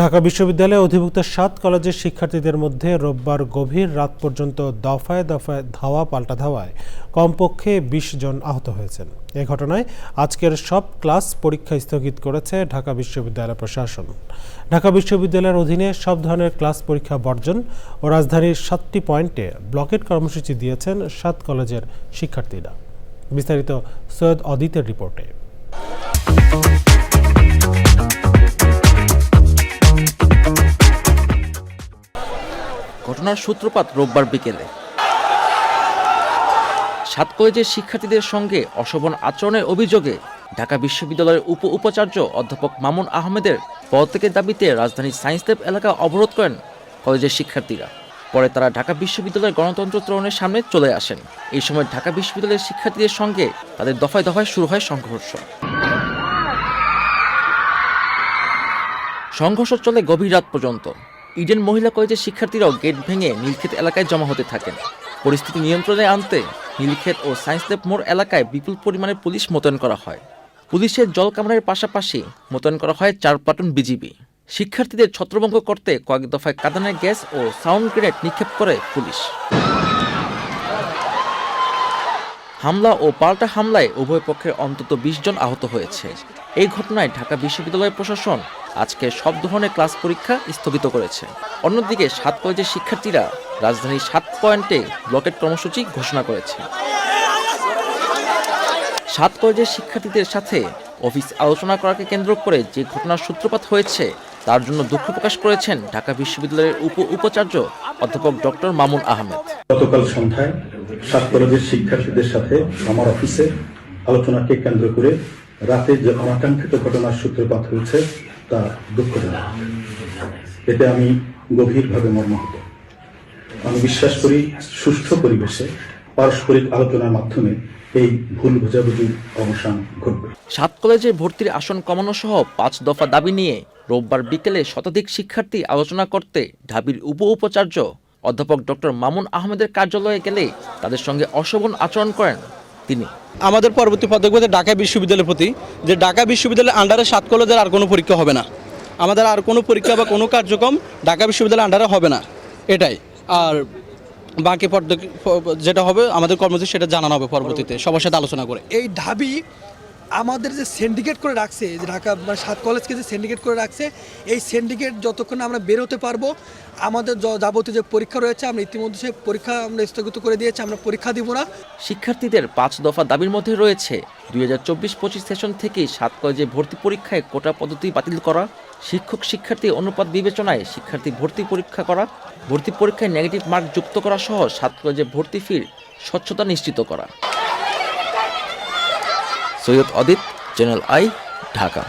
ঢাকা বিশ্ববিদ্যালয়ে অধিভুক্ত সাত কলেজের শিক্ষার্থীদের মধ্যে রোববার গভীর রাত পর্যন্ত দফায় দফায় ধাওয়া পাল্টা ধাওয়ায় কমপক্ষে বিশ জন আহত হয়েছেন। এ ঘটনায় আজকের সব ক্লাস পরীক্ষা স্থগিত করেছে ঢাকা বিশ্ববিদ্যালয় প্রশাসন। ঢাকা বিশ্ববিদ্যালয়ের অধীনে সব ধরনের ক্লাস পরীক্ষা বর্জন ও রাজধানীর সাতটি পয়েন্টে ব্লকেট কর্মসূচি দিয়েছেন সাত কলেজের শিক্ষার্থীরা। বিস্তারিত সৈয়দ অদিতের রিপোর্টে। ঘটনার সূত্রপাত রোববার বিকেলে। সাত কলেজের শিক্ষার্থীদের সঙ্গে অশোভন আচরণের অভিযোগে ঢাকা বিশ্ববিদ্যালয়ের উপ উপাচার্য অধ্যাপক মামুন আহমেদের পদত্যাগের দাবিতে রাজধানীর সায়েন্স ল্যাব এলাকা অবরোধ করেন কলেজের শিক্ষার্থীরা। পরে তারা ঢাকা বিশ্ববিদ্যালয়ের গণতন্ত্র ত্রয়নের সামনে চলে আসেন। এই সময় ঢাকা বিশ্ববিদ্যালয়ের শিক্ষার্থীদের সঙ্গে তাদের দফায় দফায় শুরু হয় সংঘর্ষ। সংঘর্ষ চলে গভীর রাত পর্যন্ত। ইডেন মহিলা কলেজের শিক্ষার্থীরাও গেট ভেঙে নীলক্ষেত এলাকায় জমা হতে থাকেন। পরিস্থিতি নিয়ন্ত্রণে আনতে নীলক্ষেত ও সায়েন্স ল্যাব মোড় এলাকায় বিপুল পরিমাণে পুলিশ মোতায়েন করা হয়। পুলিশের জল কামড়ের পাশাপাশি মোতায়েন করা হয় চার প্লাটুন বিজিবি। শিক্ষার্থীদের ছত্রভঙ্গ করতে কয়েক দফায় কাঁদানের গ্যাস ও সাউন্ড গ্রেনেড নিক্ষেপ করে পুলিশ। হামলা ও পাল্টা হামলায় উভয় পক্ষের অন্তত বিশ জন আহত হয়েছে। এই ঘটনায় ঢাকা বিশ্ববিদ্যালয় প্রশাসন আজকে সব ধরনের ক্লাস পরীক্ষা স্থগিত করেছে। অন্যদিকে সাত কলেজের শিক্ষার্থীরা রাজধানীর সাত পয়েন্টে ব্লকেট কর্মসূচি ঘোষণা করেছে। সাত কলেজের শিক্ষার্থীদের সাথে অফিস আলোচনা করাকে কেন্দ্র করে যে ঘটনার সূত্রপাত হয়েছে, তার জন্য দুঃখ প্রকাশ করেছেন ঢাকা বিশ্ববিদ্যালয়ের উপ উপাচার্য অধ্যাপক ডক্টর মামুন আহমেদ। গতকাল সন্ধ্যায় সাত কলেজের শিক্ষার্থীদের সাথে আমার অফিসে আলোচনাকে কেন্দ্র করে রাতে যে অনাকাঙ্ক্ষিত ঘটনার সূত্রপাত হয়েছে, তা দুঃখজনক। এতে আমি গভীরভাবে মর্মাহত। আমি বিশ্বাস করি সুষ্ঠু পরিবেশে পারস্পরিক আলোচনার মাধ্যমে এই ভুল বোঝাবুঝির অবসান ঘটবে। সাত কলেজে ভর্তির আসন কমানো সহ পাঁচ দফা দাবি নিয়ে রোববার বিকেলে শতাধিক শিক্ষার্থী আলোচনা করতে ঢাবির উপ উপাচার্য অধ্যাপক ডক্টর মামুন আহমেদের কার্যালয়ে গেলে তাদের সঙ্গে অশোভন আচরণ করেন তিনি। আমাদের পরবর্তী পদক্ষেপ হচ্ছে ঢাকা বিশ্ববিদ্যালয়ের প্রতি যে ঢাকা বিশ্ববিদ্যালয়ের আন্ডারে সাত কলেজের আর কোনো পরীক্ষা হবে না। আমাদের আর কোনো পরীক্ষা বা কোনো কার্যক্রম ঢাকা বিশ্ববিদ্যালয়ের আন্ডারে হবে না। এটাই। আর বাকি পদক্ষেপ যেটা হবে আমাদের কর্মসূচি সেটা জানানো হবে পরবর্তীতে সবার সাথে আলোচনা করে। এই ঢাবি আমাদের যে সিন্ডিকেট করে রাখছে, যে ঢাকা মানে সাত কলেজকে যে সিন্ডিকেট করে রাখছে, এই সিন্ডিকেট যতক্ষণ আমরা বেরোতে পারব, আমাদের যাবতীয় যে পরীক্ষা রয়েছে, আমরা ইতিমধ্যে সেই পরীক্ষা আমরা স্থগিত করে দিয়েছি, আমরা পরীক্ষা দিব না। শিক্ষার্থীদের পাঁচ দফা দাবির মধ্যে রয়েছে, দুই হাজার চব্বিশ পঁচিশ সেশন থেকেই সাত কলেজে ভর্তি পরীক্ষায় কোটা পদ্ধতি বাতিল করা, শিক্ষক শিক্ষার্থী অনুপাত বিবেচনায় শিক্ষার্থী ভর্তি পরীক্ষা করা, ভর্তি পরীক্ষায় নেগেটিভ মার্ক যুক্ত করা সহ সাত কলেজে ভর্তি ফির স্বচ্ছতা নিশ্চিত করা। Syed Adit Channel I Dhaka